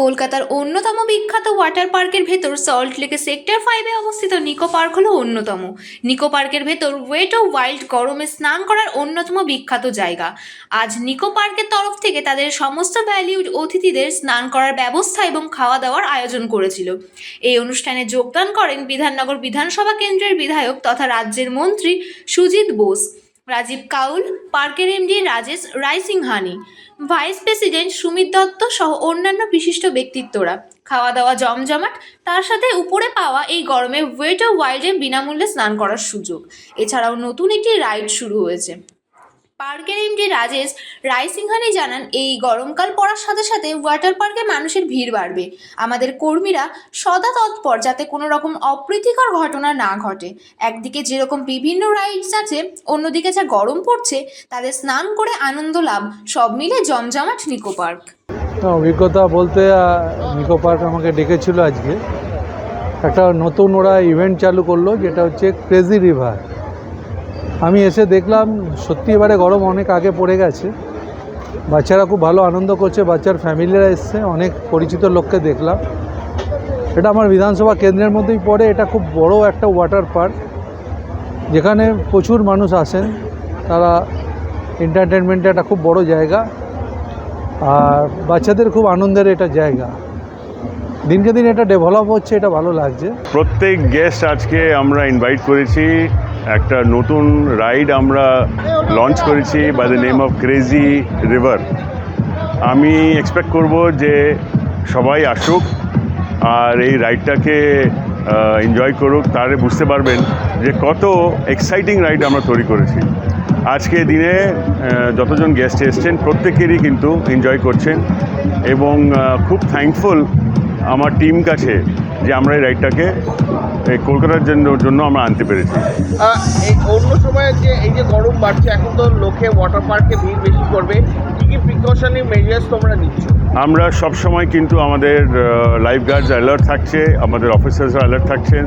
কলকাতার অন্যতম বিখ্যাত ওয়াটার পার্কের ভেতর সল্ট লেকে সেক্টর ফাইভে অবস্থিত নিকো পার্ক হলো অন্যতম। নিকো পার্কের ভেতর ওয়েট ও ওয়াইল্ড গরমে স্নান করার অন্যতম বিখ্যাত জায়গা। আজ নিকো পার্কের তরফ থেকে তাদের সমস্ত ভ্যালিউড অতিথিদের স্নান করার ব্যবস্থা এবং খাওয়া দাওয়ার আয়োজন করেছিল। এই অনুষ্ঠানে যোগদান করেন বিধাননগর বিধানসভা কেন্দ্রের বিধায়ক তথা রাজ্যের মন্ত্রী সুজিত বোস। রাজীব কাউল, পার্কের MD Rajesh Raisinghani, vice president Sumit Dutta সহ অন্যান্য বিশিষ্ট ব্যক্তিত্বরা। খাওয়া দাওয়া জমজমাট, তার সাথে উপরে পাওয়া এই গরমে ওয়েট ও ওয়াইল্ডে বিনামূল্যে স্নান করার সুযোগ। এছাড়াও নতুন একটি রাইড শুরু হয়েছে। পার্কের এমডি রাজেশ রায়সিংহানি জানান, এই গরমকাল পড়ার সাথে সাথে ওয়াটার পার্কে মানুষের ভিড় বাড়বে। আমাদের কর্মীরা সদা তৎপর যাতে কোনো রকম অপ্রীতিকর ঘটনা না ঘটে। একদিকে যেরকম বিভিন্ন রাইডস আছে, অন্যদিকে যা গরম পড়ছে, তাদের স্নান করে আনন্দ লাভ, সব মিলে জমজমাট নিকো পার্ক। অভিজ্ঞতা বলতে নিকো পার্ক আমাকে ডেকেছিল আজকে। একটা নতুন ওরা ইভেন্ট চালু করল, যেটা হচ্ছে ক্রেজি রিভার আমি এসে দেখলাম, সত্যি এবারে গরম অনেক আগে পড়ে গেছে। বাচ্চারা খুব ভালো আনন্দ করছে, বাচ্চার ফ্যামিলিরা এসছে, অনেক পরিচিত লোককে দেখলাম। এটা আমার বিধানসভা কেন্দ্রের মধ্যেই পড়ে, এটা খুব বড় একটা ওয়াটার পার্ক যেখানে প্রচুর মানুষ আসেন। তারা এন্টারটেনমেন্টের একটা খুব বড় জায়গা, আর বাচ্চাদের খুব আনন্দের এটা জায়গা। দিনকে দিন এটা ডেভেলপ হচ্ছে, এটা ভালো লাগছে। প্রত্যেক গেস্ট আজকে আমরা ইনভাইট করেছি একটা নতুন রাইড আমরা লঞ্চ করেছি by the name of crazy river আমি এক্সপেক্ট করব যে সবাই আসুক আর এই রাইডটাকে এনজয় করুক, তাহলে বুঝতে পারবেন যে কত এক্সাইটিং রাইড আমরা তৈরি করেছি। আজকে দিনে যতজন গেস্ট এসছেন, প্রত্যেকেরই কিন্তু এনজয় করছেন এবং খুব থ্যাঙ্কফুল আমার টিম কাছে যে আমরা এই রাইডটাকে এই কলকাতার জন্য জন্য আমরা আনতে পেরেছি। এই অন্য সময় যে এই যে গরম বাড়ছে এখন তো লোকে ওয়াটার পার্কে ভিড় বেশি করবে। কি কি প্রিকশনারি মেজার্স তোমরা নিচ্ছ? আমরা সব সময় কিন্তু আমাদের লাইফ গার্ডস অ্যালার্ট থাকছে আমাদের অফিসার্সরা অ্যালার্ট থাকছেন।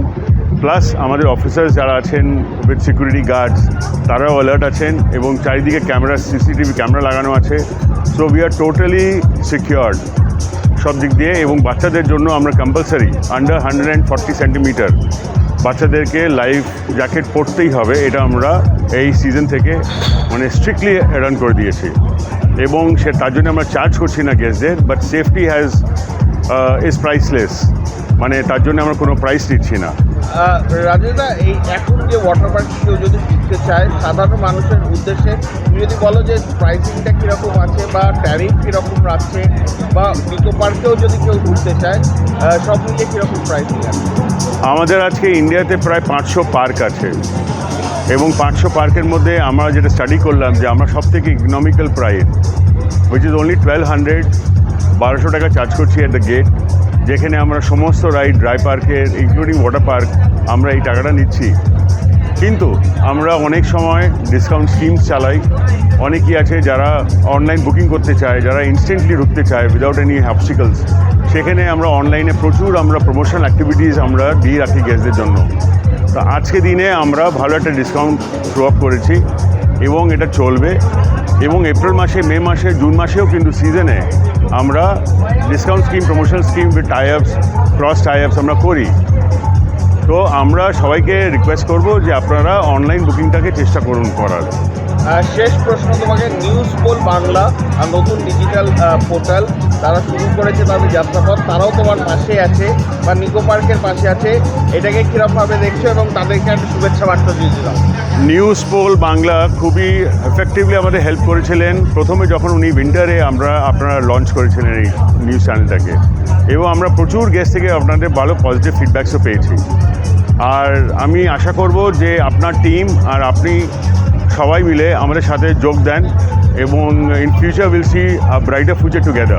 প্লাস আমাদের অফিসার্স যারা আছেন উইথ সিকিউরিটি গার্ডস তারাও অ্যালার্ট আছেন এবং চারিদিকে ক্যামেরা সিসিটিভি ক্যামেরা লাগানো আছে। So we are totally secured সব দিক দিয়ে এবং বাচ্চাদের জন্য আমরা compulsory under hundred and forty centimetre বাচ্চাদেরকে লাইফ জ্যাকেট পরতেই হবে, এটা আমরা এই সিজন থেকে মানে স্ট্রিক্টলি রান করে দিয়েছি। এবং সে তার জন্য আমরা চার্জ করছি না গেস্টদের but safety has is priceless মানে তার জন্য আমরা কোনো প্রাইস দিচ্ছি না। রাজেদা এই এখন যে ওয়াটার পার্ক কেউ যদি শিখতে চায় সাধারণ মানুষের উদ্দেশ্যে তুমি যদি বলো যে প্রাইসিংটা কীরকম আছে বা ট্যারিফ কীরকম রাখছে বা নিকো পার্কেও যদি কেউ ঘুরতে চায় সব মিলিয়ে কীরকম প্রাইসিং আছে? আমাদের আজকে ইন্ডিয়াতে প্রায় পাঁচশো পার্ক আছে। এবং পাঁচশো পার্কের মধ্যে আমরা যেটা স্টাডি করলাম যে আমরা সব থেকে economical price which is only twelve hundred বারোশো টাকা চার্জ করছি অ্যাট দ্য গেট যেখানে আমরা সমস্ত রাইড ড্রাই পার্কের ইনক্লুডিং ওয়াটার পার্ক আমরা এই টাকাটা নিচ্ছি। কিন্তু আমরা অনেক সময় ডিসকাউন্ট স্কিমস চালাই। অনেকেই আছে যারা অনলাইন বুকিং করতে চায়, যারা ইনস্ট্যান্টলি ঢুকতে চায় উইদাউট এনি অবস্টিকলস সেখানে আমরা অনলাইনে প্রচুর আমরা প্রমোশনাল অ্যাক্টিভিটিস আমরা দিয়ে রাখি গেস্টদের জন্য। তো আজকে দিনে আমরা ভালো একটা ডিসকাউন্ট থ্রো আপ করেছি। এবং এটা চলবে এবং এপ্রিল মাসে, মে মাসে, জুন মাসেও কিন্তু সিজনে আমরা discount scheme promotional scheme with tie ups cross tie ups আমরা করি। তো আমরা সবাইকে রিকোয়েস্ট করব যে আপনারা অনলাইন বুকিংটাকে চেষ্টা করুন করার। শেষ প্রশ্ন তোমাকে নিউজ পোল বাংলা আর নতুন ডিজিটাল পোর্টাল তারা শুরু করেছে তাদের যাত্রাপথ। তারাও তোমার পাশে আছে বা নিকো পার্কের পাশে আছে। এটাকে কীরকমভাবে দেখছ এবং তাদেরকে একটা শুভেচ্ছা বার্তা দিয়ে দিলাম। নিউজ পোল বাংলা খুবই এফেক্টিভলি আমাদের হেল্প করেছিলেন। প্রথমে যখন উনি উইন্টারে আমরা, আপনারা লঞ্চ করেছিলেন এই নিউজ চ্যানেলটাকে এবং আমরা প্রচুর গেস্ট থেকে আপনাদের ভালো পজিটিভ ফিডব্যাকসও পেয়েছি। আর আমি আশা করব যে আপনার টিম আর আপনি সবাই মিলে আমাদের সাথে যোগ দেন এবং in future will see a brighter future together